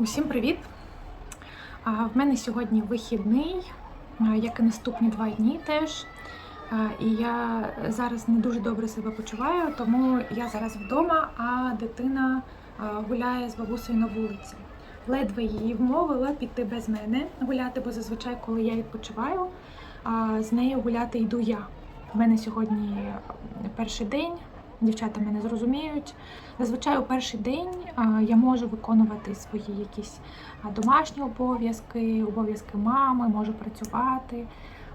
Усім привіт! В мене сьогодні вихідний, як і наступні два дні теж. І я зараз не дуже добре себе почуваю, тому я зараз вдома, а дитина гуляє з бабусею на вулиці. Ледве її вмовила піти без мене гуляти, бо зазвичай, коли я відпочиваю, з нею гуляти йду я. У мене сьогодні перший день, дівчата мене зрозуміють. Зазвичай у перший день я можу виконувати свої якісь домашні обов'язки, обов'язки мами, можу працювати.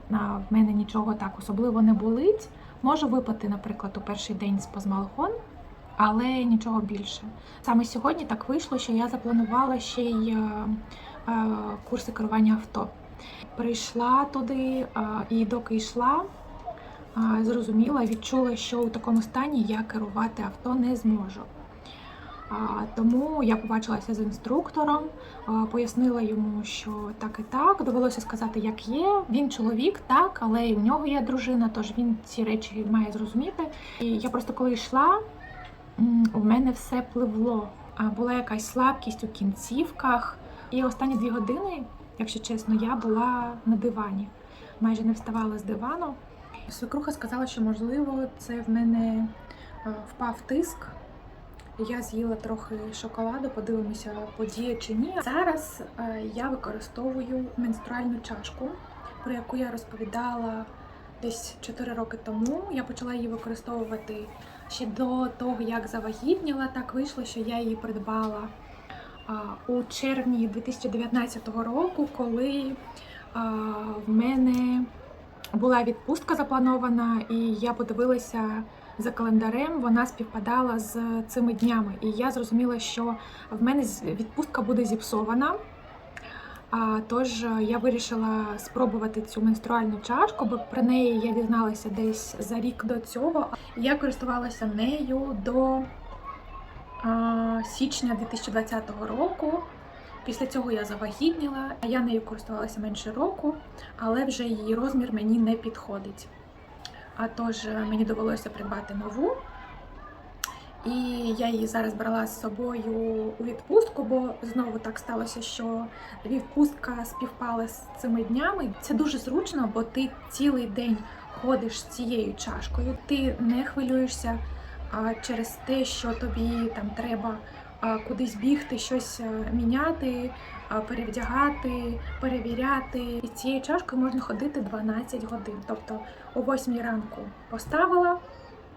В мене нічого так особливо не болить. Можу випити, наприклад, у перший день спазмалгон, але нічого більше. Саме сьогодні так вийшло, що я запланувала ще й курси керування авто. Прийшла туди і доки йшла, зрозуміла, відчула, що у такому стані я керувати авто не зможу. Тому я побачилася з інструктором, пояснила йому, що так і так. Довелося сказати, як є. Він чоловік, так, але і в нього є дружина, тож він ці речі має зрозуміти. І я просто коли йшла, у мене все пливло. Була якась слабкість у кінцівках. І останні дві години, якщо чесно, я була на дивані. Майже не вставала з дивану. Свекруха сказала, що можливо це в мене е, впав тиск. Я з'їла трохи шоколаду, подивимося, подіє чи ні. Зараз е, я використовую менструальну чашку, про яку я розповідала десь 4 роки тому. Я почала її використовувати ще до того, як завагітніла. Так вийшло, що я її придбала у червні 2019 року, коли в мене була відпустка запланована, і я подивилася за календарем, вона співпадала з цими днями. І я зрозуміла, що в мене відпустка буде зіпсована. А, тож е, я вирішила спробувати цю менструальну чашку, бо про неї я дізналася десь за рік до цього. Я користувалася нею до а, січня 2020 року. Після цього я завагітніла. Я нею користувалася менше року, але вже її розмір мені не підходить. А тож е, мені довелося придбати нову. І я її зараз брала з собою у відпустку, бо знову так сталося, що відпустка співпала з цими днями. Це дуже зручно, бо ти цілий день ходиш з цією чашкою. Ти не хвилюєшся через те, що тобі там треба кудись бігти, щось е, міняти, перевдягати, перевіряти. І цією чашкою можна ходити 12 годин. Тобто о 8 ранку поставила,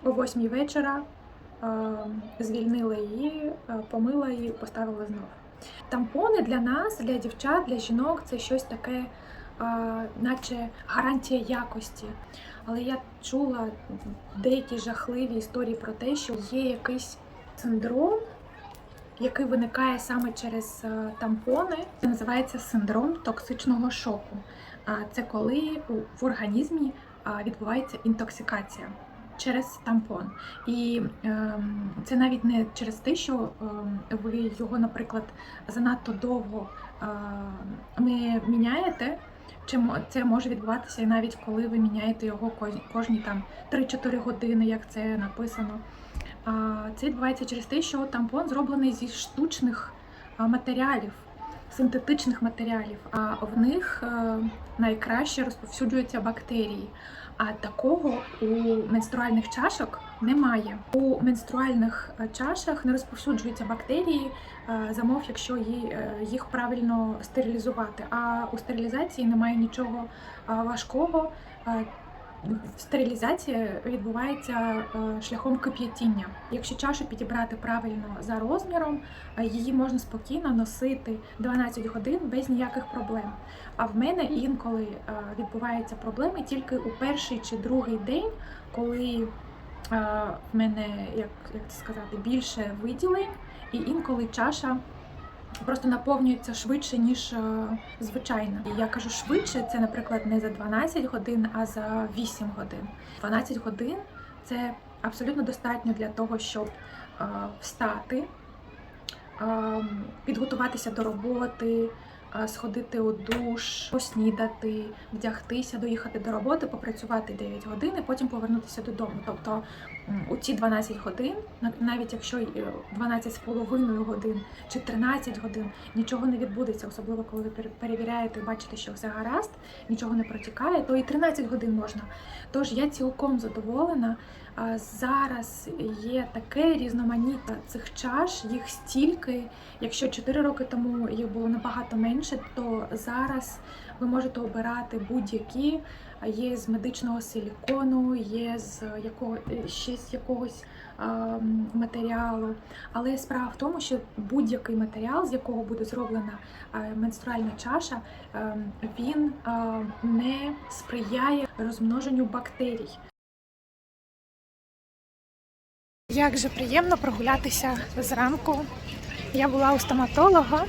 о 8 вечора е, звільнила її, е, помила і поставила знову. Тампони для нас, для дівчат, для жінок це щось таке, наче гарантія якості. Але я чула деякі жахливі історії про те, що є якийсь синдром, який виникає саме через е, тампони. Це називається синдром токсичного шоку. А Це коли в організмі відбувається інтоксикація через тампон. І ем, це навіть не через те, що ем, ви його, наприклад, занадто довго ем, не міняєте. Чи це може відбуватися і навіть коли ви міняєте його кож- кожні там 3-4 години, як це написано. Це відбувається через те, що тампон зроблений зі штучних матеріалів, синтетичних матеріалів, а в них е, найкраще розповсюджуються бактерії. А такого у менструальних чашок немає. У менструальних е, чашах не розповсюджуються бактерії, е, замов, якщо їх правильно стерилізувати. А у стерилізації немає нічого важкого. Стерилізація відбувається е, шляхом кип'ятіння. Якщо чашу підібрати правильно за розміром, е, її можна спокійно носити 12 годин без ніяких проблем. А в мене інколи е, відбуваються проблеми тільки у перший чи другий день, коли в мене, як, як це сказати, більше виділень, і інколи чаша просто наповнюється швидше, ніж е, звичайно. І я кажу швидше, це, наприклад, не за 12 годин, а за 8 годин. 12 годин це абсолютно достатньо для того, щоб е, встати, е, підготуватися до роботи, сходити у душ, поснідати, вдягтися, доїхати до роботи, попрацювати 9 годин і потім повернутися додому. Тобто у ці 12 годин, на- навіть якщо й, е, 12 з половиною годин чи 13 годин, нічого не відбудеться, особливо коли ви пере- перевіряєте бачите, що все гаразд, нічого не протікає, то і 13 годин можна. Тож я цілком задоволена. Зараз є таке різноманіття цих чаш, їх стільки. Якщо 4 роки тому їх було набагато менше, то зараз ви можете обирати будь-які. Є з медичного силікону, є з якого ще з якогось а, матеріалу. Але справа в тому, що будь-який матеріал, з якого буде зроблена менструальна чаша, ем, він не сприяє розмноженню бактерій. Як же приємно прогулятися зранку. Я була у стоматолога,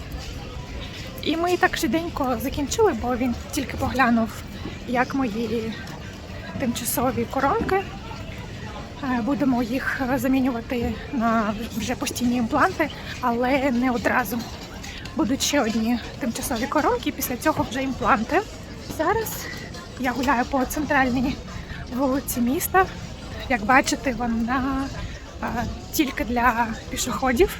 і ми так швиденько закінчили, бо він тільки поглянув, як мої тимчасові коронки. Е, Будемо їх замінювати на вже постійні імпланти, але не одразу. Будуть ще одні тимчасові коронки, після цього вже імпланти. Зараз я гуляю по центральній вулиці міста. Як бачите, вона тільки для пішоходів.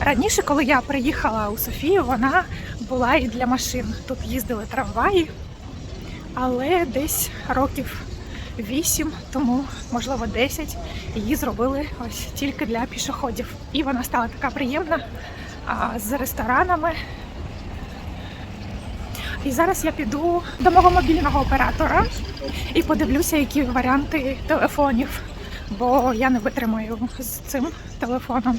Раніше, коли я приїхала у Софію, вона була і для машин. Тут їздили трамваї, але десь років 8, тому можливо 10, її зробили ось тільки для пішоходів. І вона стала така приємна з ресторанами. І зараз я піду до мого мобільного оператора і подивлюся, які варіанти телефонів, бо я не витримаю з цим телефоном.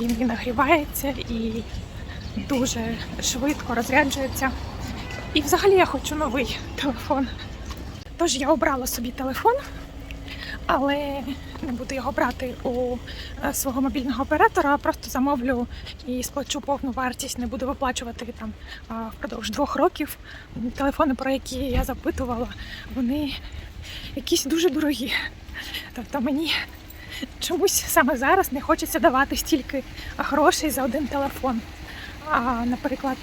Він і нагрівається і дуже швидко розряджується. І взагалі я хочу новий телефон. Тож я обрала собі телефон, але не буду його брати у е, свого мобільного оператора, просто замовлю і сплачу повну вартість, не буду виплачувати там впродовж двох років. Телефони, про які я запитувала, вони якісь дуже дорогі. Тобто мені чомусь саме зараз не хочеться давати стільки грошей за один телефон. А, наприклад,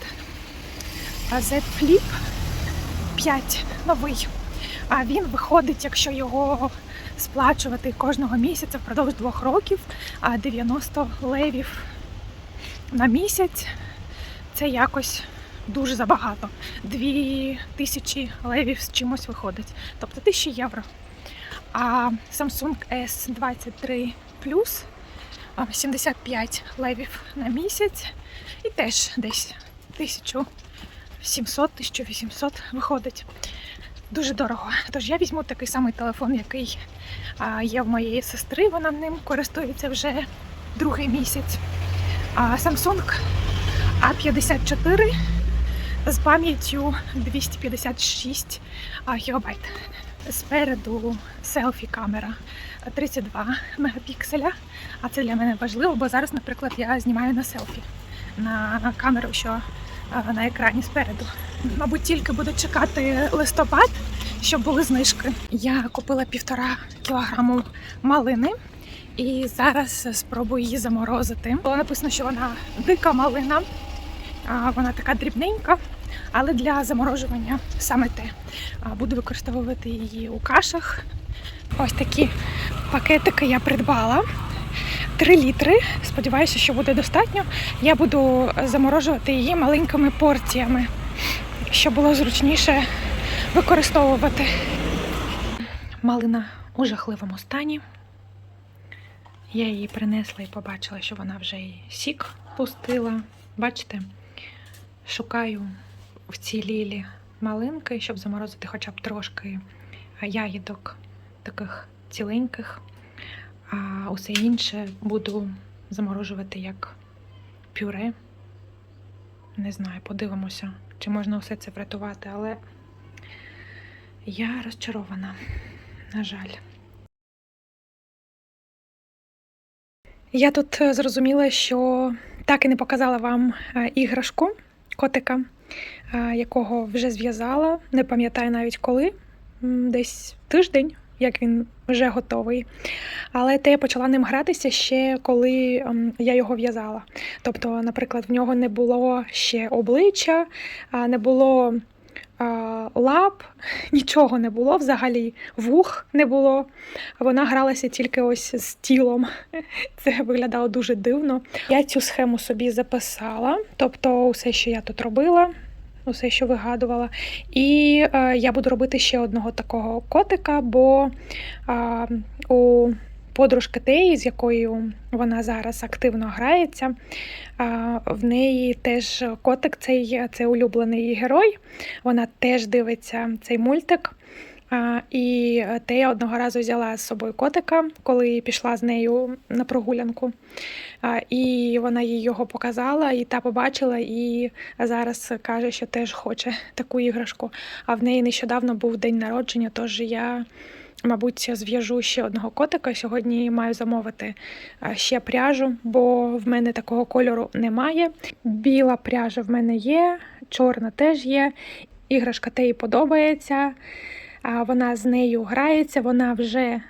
Z Flip 5 новий. А він виходить, якщо його сплачувати кожного місяця впродовж двох років, а 90 левів на місяць це якось дуже забагато. Дві тисячі левів з чимось виходить, тобто тисячі євро. А Samsung S23 Plus 75 левів на місяць і теж десь 1700-1800 виходить. Дуже дорого. Тож я візьму такий самий телефон, який є в моєї сестри. Вона ним користується вже другий місяць. Samsung A54 з пам'яттю 256 гігабайт. Спереду селфі камера 32 мегапікселя. А це для мене важливо, бо зараз, наприклад, я знімаю на селфі на камеру, що на екрані спереду. Мабуть, тільки буду чекати листопад, щоб були знижки. Я купила півтора кілограму малини. І зараз спробую її заморозити. Було написано, що вона дика малина, вона така дрібненька, але для заморожування саме те. Буду використовувати її у кашах. Ось такі пакетики я придбала. 3 літри. Сподіваюся, що буде достатньо. Я буду заморожувати її маленькими порціями, щоб було зручніше використовувати. Малина у жахливому стані. Я її принесла і побачила, що вона вже сік пустила. Бачите, шукаю в цій лілі малинки, щоб заморозити хоча б трошки ягідок таких ціленьких, а усе інше буду заморожувати як пюре. Не знаю, подивимося, чи можна все це врятувати, але я розчарована, на жаль. Я тут е, зрозуміла, що так і не показала вам е, іграшку котика, е, якого вже зв'язала. Не пам'ятаю навіть коли, десь тиждень як він вже готовий. Але те я почала ним гратися ще коли ем, я його в'язала. Тобто, наприклад, в нього не було ще обличчя, не було лап, нічого не було взагалі, вух не було. Вона гралася тільки ось з тілом. Це виглядало дуже дивно. Я цю схему собі записала, тобто усе, що я тут робила. Усе, що вигадувала. І е, я буду робити ще одного такого котика, бо е, у подружки Теї, з якою вона зараз активно грається, в неї теж котик, цей це улюблений її герой. Вона теж дивиться цей мультик. І Тея одного разу взяла з собою котика, коли пішла з нею на прогулянку. І вона їй його показала, і та побачила, і зараз каже, що теж хоче таку іграшку. А в неї нещодавно був день народження, тож я, мабуть, зв'яжу ще одного котика. Сьогодні маю замовити ще пряжу, бо в мене такого кольору немає. Біла пряжа в мене є, чорна теж є. Іграшка Теї подобається. Вона з нею грається, вона вже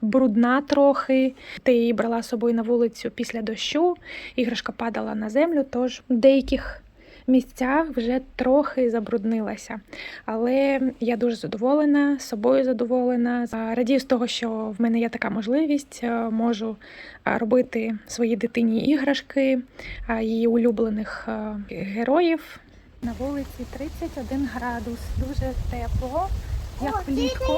брудна трохи. Ти її брала з собою на вулицю після дощу. Іграшка падала на землю, тож деяких місцях вже трохи забруднилася. Але я дуже задоволена, собою задоволена. Радію з того, що в мене є така можливість, е, можу робити свої дитині іграшки, її улюблених е, героїв. На вулиці 31 градус, дуже тепло як влітку.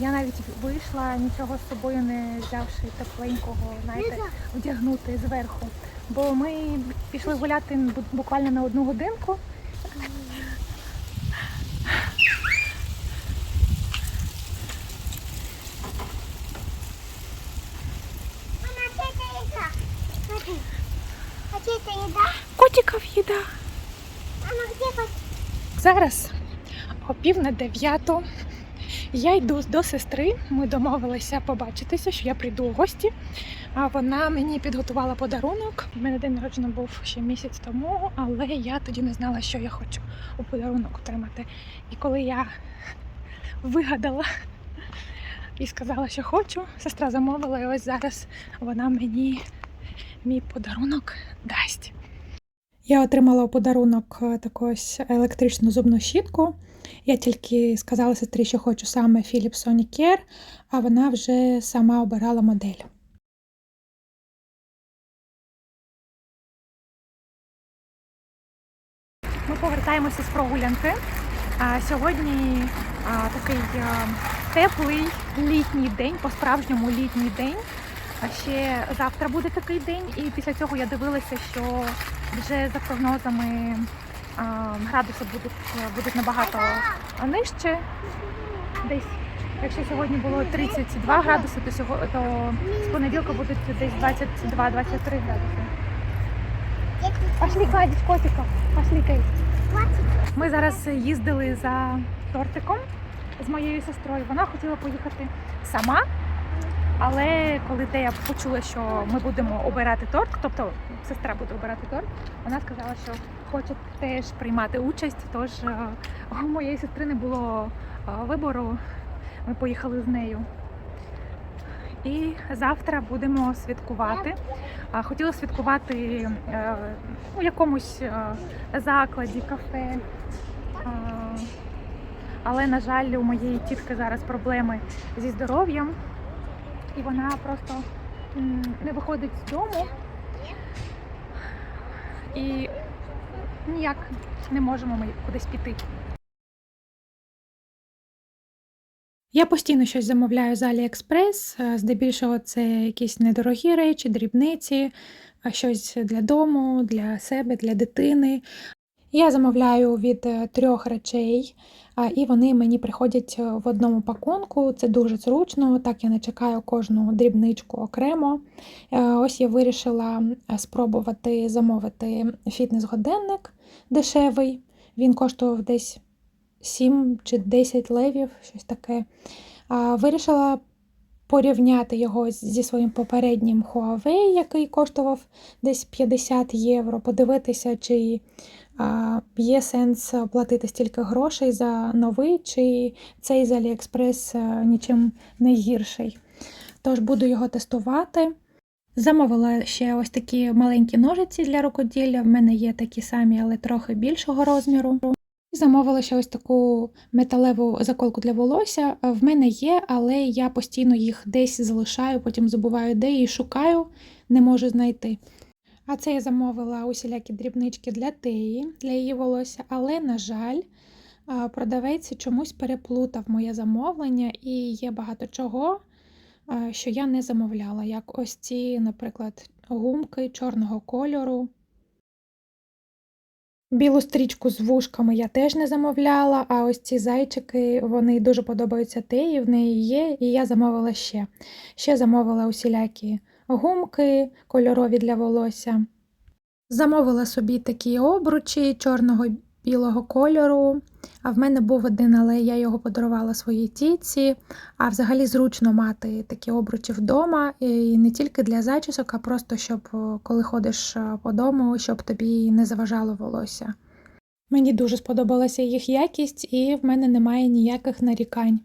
Я навіть вийшла, нічого з собою не взявши тепленького, знаєте, вдягнути зверху. Бо ми пішли гуляти буквально на одну годинку. Це їда. Зараз о пів на дев'яту. Я йду до сестри. Ми домовилися побачитися, що я прийду у гості. А вона мені підготувала подарунок. У мене день народження був ще місяць тому, але я тоді не знала, що я хочу у подарунок отримати. І коли я вигадала і сказала, що хочу, сестра замовила, і ось зараз вона мені мій подарунок дасть. Я отримала у подарунок е, таку ось електричну зубну щітку. Я тільки сказала сестрі, що хочу саме Philips Sonicare, а вона вже сама обирала модель. Повертаємося з прогулянки. Сьогодні такий теплий літній день, по-справжньому літній день. А ще завтра буде такий день, і після цього я дивилася, що вже за прогнозами градуси будуть, будуть набагато нижче. Десь, якщо сьогодні було 32 градуси, то, сього, то з понеділка будуть десь 22-23 градуси. Пошли кладіть котика, пошли Кейт. Ми зараз їздили за тортиком з моєю сестрою. Вона хотіла поїхати сама, але коли Тея почула, що ми будемо обирати торт, тобто сестра буде обирати торт, вона сказала, що хоче теж приймати участь. Тож е, у моєї сестри не було е, вибору. Ми поїхали з нею. І завтра будемо святкувати. Хотіла святкувати е, у якомусь е, закладі, кафе. Але, на жаль, у моєї тітки зараз проблеми зі здоров'ям, і вона просто не виходить з дому. І ніяк не можемо ми кудись піти. Я постійно щось замовляю з AliExpress, е, здебільшого це якісь недорогі речі, дрібниці, щось для дому, для себе, для дитини. Я замовляю від е, трьох речей, і вони мені приходять е, в одному пакунку. Це дуже зручно, так я не чекаю кожну дрібничку окремо. Ось я вирішила спробувати замовити фітнес-годинник дешевий. Він коштував десь 7 чи 10 левів, щось таке. А, Вирішила порівняти його зі своїм попереднім Huawei, який коштував десь 50 євро, подивитися, чи а, є сенс платити стільки грошей за новий, чи цей з Аліекспрес е, нічим не гірший. Тож буду його тестувати. Замовила ще ось такі маленькі ножиці для рукоділля. В мене є такі самі, але трохи більшого розміру. І Замовила ще ось таку металеву заколку для волосся. В мене є, але я постійно їх десь залишаю, потім забуваю, де і шукаю, не можу знайти. А це я замовила усілякі дрібнички для теї, для її волосся, але, на жаль, продавець чомусь переплутав моє замовлення, і є багато чого, що я не замовляла, як ось ці, наприклад, гумки чорного кольору. Білу стрічку з вушками я теж не замовляла, а ось ці зайчики вони дуже подобаються теї, в неї є, і я замовила ще. Ще замовила усілякі гумки кольорові для волосся. Замовила собі такі обручі чорного білого кольору. А в мене був один, але я його подарувала своїй тітці. А взагалі зручно мати такі обручі вдома, і не тільки для зачісок, а просто щоб коли ходиш е, по дому, щоб тобі не заважало волосся. Мені дуже сподобалася їх якість, і в мене немає ніяких нарікань.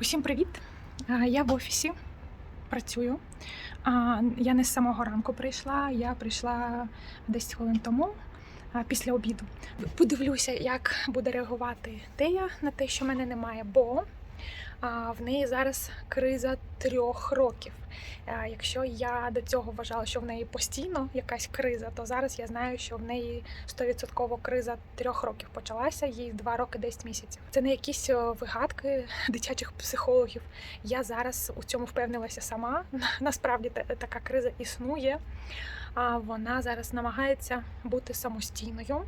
Усім привіт! Я в офісі працюю. А, Я не з самого ранку прийшла, я прийшла 10 хвилин тому після обіду. Подивлюся, як буде реагувати Тея на те, що мене немає, бо в неї зараз криза трьох років. Якщо я до цього вважала, що в неї постійно якась криза, то зараз я знаю, що в неї 100% криза трьох років почалася, їй два роки 10 місяців. Це не якісь вигадки дитячих психологів. Я зараз у цьому впевнилася сама. Насправді така криза існує. А вона зараз намагається бути самостійною,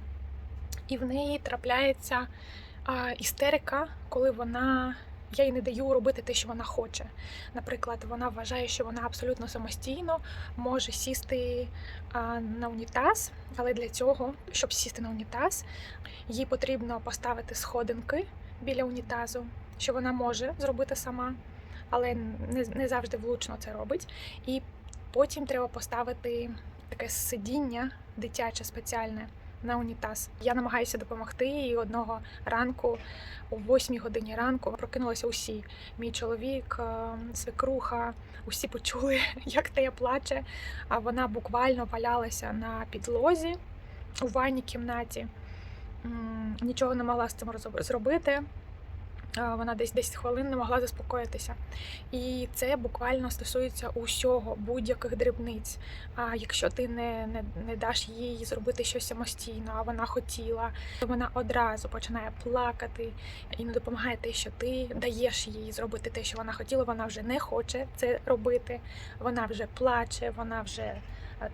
і в неї трапляється істерика, коли вона. Я їй не даю робити те, що вона хоче. Наприклад, вона вважає, що вона абсолютно самостійно може сісти на унітаз, але для цього, щоб сісти на унітаз, їй потрібно поставити сходинки біля унітазу, що вона може зробити сама, але не завжди влучно це робить. І потім треба поставити таке сидіння дитяче спеціальне на унітаз. Я намагаюся допомогти, і одного ранку, о 8 годині ранку, прокинулися усі. Мій чоловік, е, свекруха, усі почули, як Тея плаче. А вона буквально валялася на підлозі у ванній кімнаті. Нічого не могла з цим зробити. Вона десь 10 хвилин не могла заспокоїтися. І це буквально стосується усього, будь-яких дрібниць. А якщо ти не, не, не даш їй зробити щось самостійно, а вона хотіла, то вона одразу починає плакати і не допомагає те, що ти даєш їй зробити те, що вона хотіла. Вона вже не хоче це робити, вона вже плаче, вона вже е,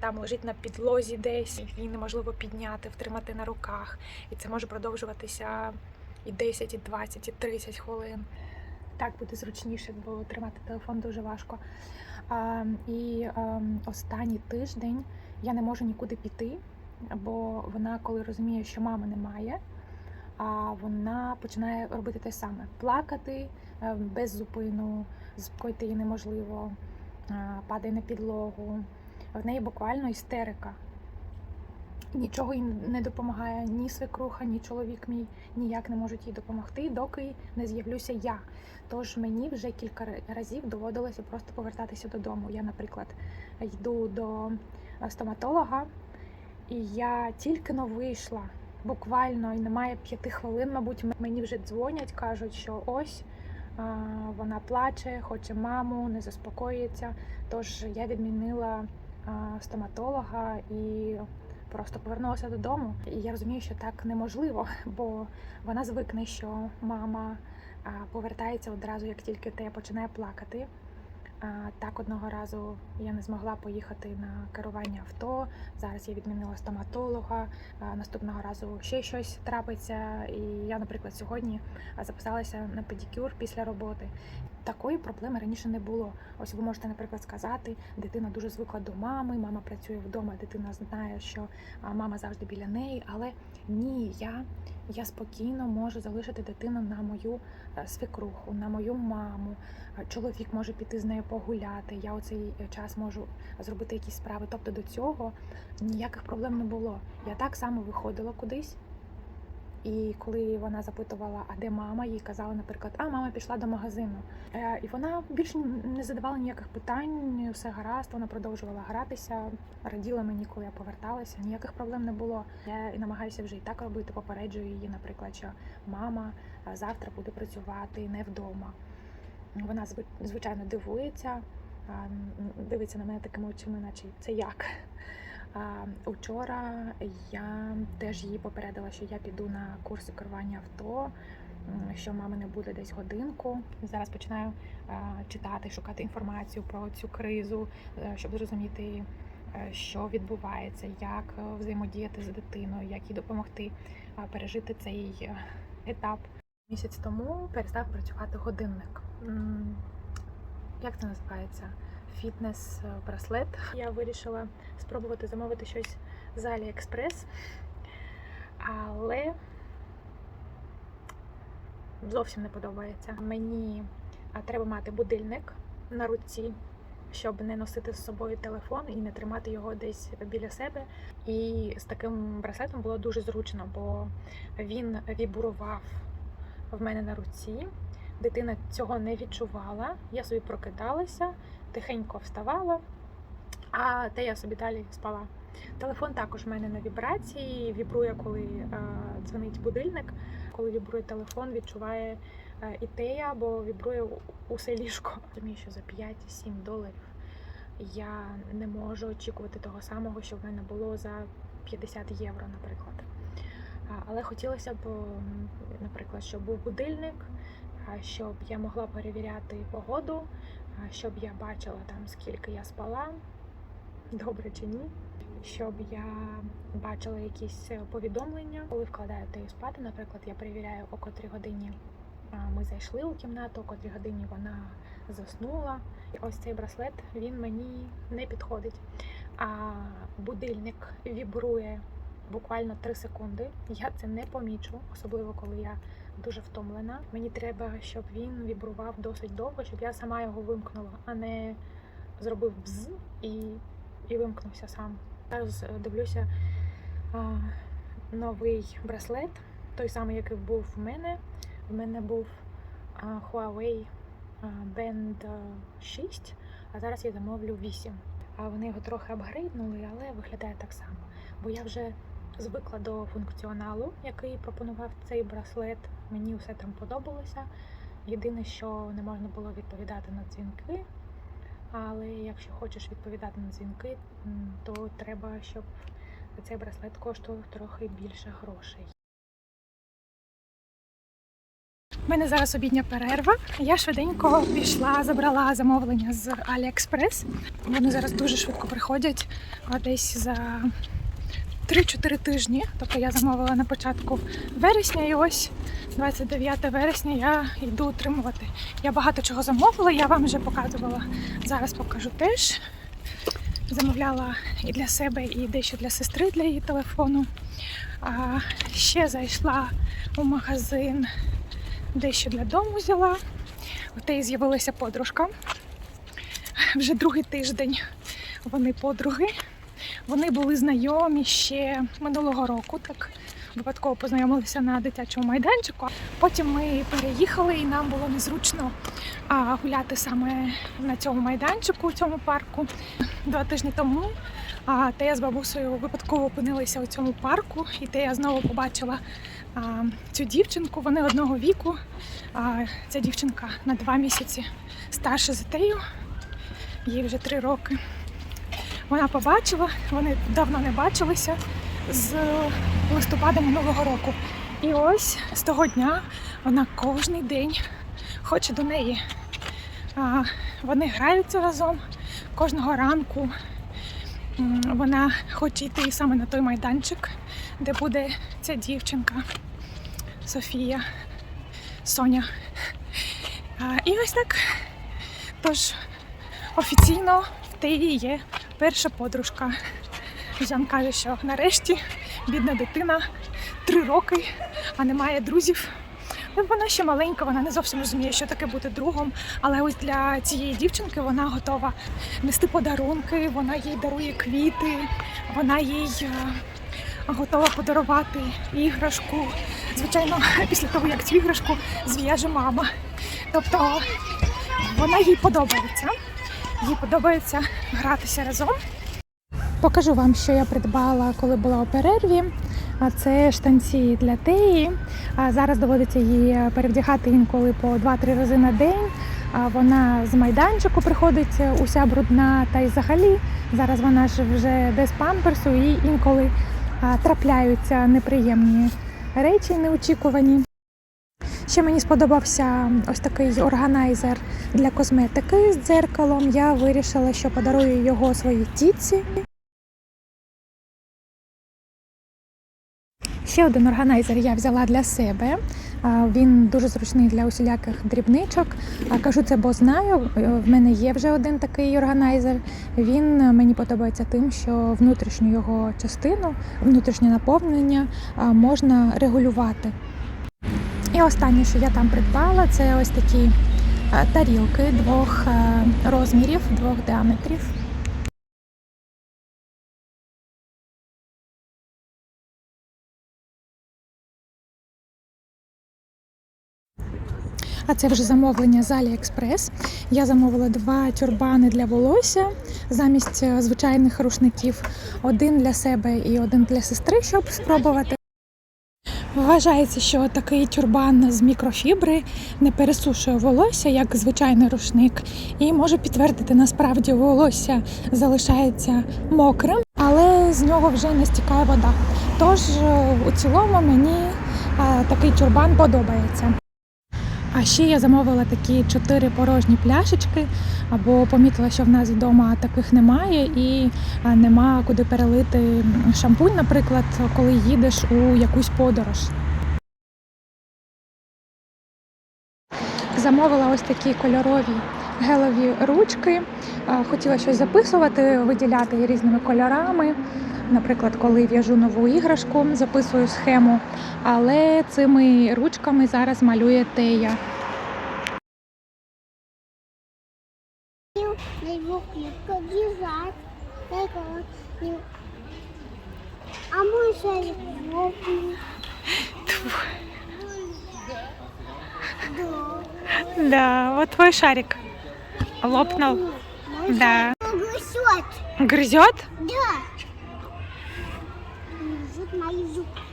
там лежить на підлозі десь, її неможливо підняти, втримати на руках. І це може продовжуватися і 10, і 20, і 30 хвилин. Так буде зручніше, бо тримати телефон дуже важко. А, і а, останній тиждень я не можу нікуди піти, бо вона, коли розуміє, що мами немає, а вона починає робити те саме: плакати е, без зупину, заспокоїти її неможливо, падає на підлогу. В неї буквально істерика. Нічого їй не допомагає ні свекруха, ні чоловік мій ніяк не можуть їй допомогти, доки не з'явлюся я. Тож мені вже кілька разів доводилося просто повертатися додому. Я, наприклад, йду до е, стоматолога, і я тільки но вийшла, буквально і немає п'яти хвилин, мабуть, мені вже дзвонять, кажуть, що ось. Вона плаче, хоче маму, не заспокоїться. Тож я відмінила стоматолога і просто повернулася додому. І я розумію, що так неможливо, бо вона звикне, що мама повертається одразу, як тільки те починає плакати. Так одного разу я не змогла поїхати на керування авто. Зараз я відмінила стоматолога. Наступного разу ще щось трапиться. І я, наприклад, сьогодні записалася на педикюр після роботи. Такої проблеми раніше не було. Ось ви можете, наприклад, сказати, дитина дуже звикла до мами, мама працює вдома, дитина знає, що мама завжди біля неї. Але ні, я, я спокійно можу залишити дитину на мою е, свекруху, на мою маму. Е, Чоловік може піти з нею погуляти. Я у цей час можу зробити якісь справи. Тобто до цього ніяких проблем не було. Я так само виходила кудись. І коли вона запитувала, а де мама, їй казали, наприклад, а мама пішла до магазину. Е, І вона більше не задавала ніяких питань, все гаразд, вона продовжувала гратися, раділа мені, коли я поверталася. Ніяких проблем не було. Я і намагаюся вже і так робити, попереджую її, наприклад, що мама е, завтра буде працювати не вдома. Вона зви- звичайно дивується, дивиться на мене такими очима, наче це як. Учора я теж її попередила, що я піду на курси керування авто, що мами не буде десь годинку. Зараз починаю читати, шукати інформацію про цю кризу, е, щоб зрозуміти, е, що відбувається, як е, взаємодіяти з дитиною, як їй допомогти пережити цей етап. Місяць тому перестав працювати годинник. Як це називається? Фітнес-браслет. Я вирішила спробувати замовити щось з AliExpress, але зовсім не подобається. Мені треба мати будильник на руці, щоб не носити з собою телефон і не тримати його десь біля себе. І з таким браслетом було дуже зручно, бо він вібрував в мене на руці. Дитина цього не відчувала. Я собі прокидалася, тихенько вставала, а те я собі далі спала. Телефон також в мене на вібрації, вібрує, коли е, дзвонить будильник. Коли вібрує телефон, відчуває е, і тея, бо вібрує усе ліжко. Розумію, що за 5-7 доларів я не можу очікувати того самого, що в мене було за 50 євро, наприклад. Але хотілося б, наприклад, щоб був будильник, щоб я могла перевіряти погоду, щоб я бачила там, скільки я спала, добре чи ні, щоб я бачила якісь е, повідомлення, коли вкладаю тею спати. Наприклад, я перевіряю, о котрій годині ми зайшли у кімнату, о котрій годині вона заснула. І ось цей браслет він мені не підходить. А будильник вібрує буквально 3 секунди. Я це не помічу, особливо коли я дуже втомлена. Мені треба, щоб він вібрував досить довго, щоб я сама його вимкнула, а не зробив бз і, і вимкнувся сам. Зараз дивлюся а, новий браслет, той самий, який був в мене. В мене був а, Huawei Band 6, а зараз я замовлю 8. А вони його трохи апгрейднули, але виглядає так само. Бо я вже звикла до функціоналу, який пропонував цей браслет. Мені все там подобалося. Єдине, що не можна було відповідати на дзвінки. Але якщо хочеш відповідати на дзвінки, то треба, щоб цей браслет коштував трохи більше грошей. У мене зараз обідня перерва. Я швиденько пішла, забрала замовлення з AliExpress. Вони зараз дуже швидко приходять, десь за 3-4 тижні. Тобто я замовила на початку вересня, і ось 29 вересня я йду отримувати. Я багато чого замовила, я вам вже показувала. Зараз покажу теж. Замовляла і для себе, і дещо для сестри для її телефону. А ще зайшла у магазин, дещо для дому взяла. У теї з'явилася подружка. Вже другий тиждень вони подруги. Вони були знайомі ще минулого року, так випадково познайомилися на дитячому майданчику. Потім ми переїхали, і нам було незручно гуляти саме на цьому майданчику, у цьому парку. Два тижні тому а, Тея з бабусею випадково опинилися у цьому парку, і Тея знову побачила цю дівчинку. Вони одного віку. Ця дівчинка на два місяці старша за Тею, їй вже три роки. Вона побачила, вони давно не бачилися з листопада минулого року. І ось з того дня вона кожен день хоче до неї. Вони граються разом кожного ранку. Вона хоче йти саме на той майданчик, де буде ця дівчинка Софія, Соня. І ось так. Тож офіційно Теї є перша подружка. Жан каже, що нарешті бідна дитина три роки, а немає друзів. Ну, Вона ще маленька, вона не зовсім розуміє, що таке бути другом. Але ось для цієї дівчинки вона готова нести подарунки, вона їй дарує квіти, вона їй е, готова подарувати іграшку. Звичайно, після того, як цю іграшку зв'яже мама. Тобто вона їй подобається. Їй подобається гратися разом. Покажу вам, що я придбала, коли була у перерві. Це штанці для теї. Зараз доводиться її перевдягати інколи по 2-3 рази на день. Вона з майданчику приходить уся брудна, та й взагалі зараз вона ж вже без памперсу, і інколи трапляються неприємні речі, неочікувані. Ще мені сподобався ось такий органайзер для косметики з дзеркалом. Я вирішила, що подарую його своїй тітці. Ще один органайзер я взяла для себе. Він дуже зручний для усіляких дрібничок. Кажу це, бо знаю. Е, В мене є вже один такий органайзер. Він е, мені подобається тим, що внутрішню його частину, внутрішнє наповнення можна регулювати. І останнє, що я там придбала, це ось такі е, тарілки двох е, розмірів, двох діаметрів. А це вже замовлення з AliExpress. Я замовила два тюрбани для волосся замість е, звичайних рушників. Один для себе і один для сестри, щоб спробувати. Вважається, що такий тюрбан з мікрофібри не пересушує волосся, як звичайний рушник, і може підтвердити, насправді волосся залишається мокрим, але з нього вже не стікає вода. Тож е, у цілому мені е, такий тюрбан подобається. А ще я замовила такі чотири порожні пляшечки, або помітила, що в нас вдома таких немає, і нема куди перелити шампунь, наприклад, коли їдеш у якусь подорож. Замовила ось такі кольорові гелеві ручки. Хотіла щось записувати, виділяти різними кольорами. Наприклад, коли в'яжу нову іграшку, записую схему. Але цими ручками зараз малює Тея. А мой шарик лопнул. Да. Вот твой шарик лопнул. Да. грызет. Грызет? Да. mais um.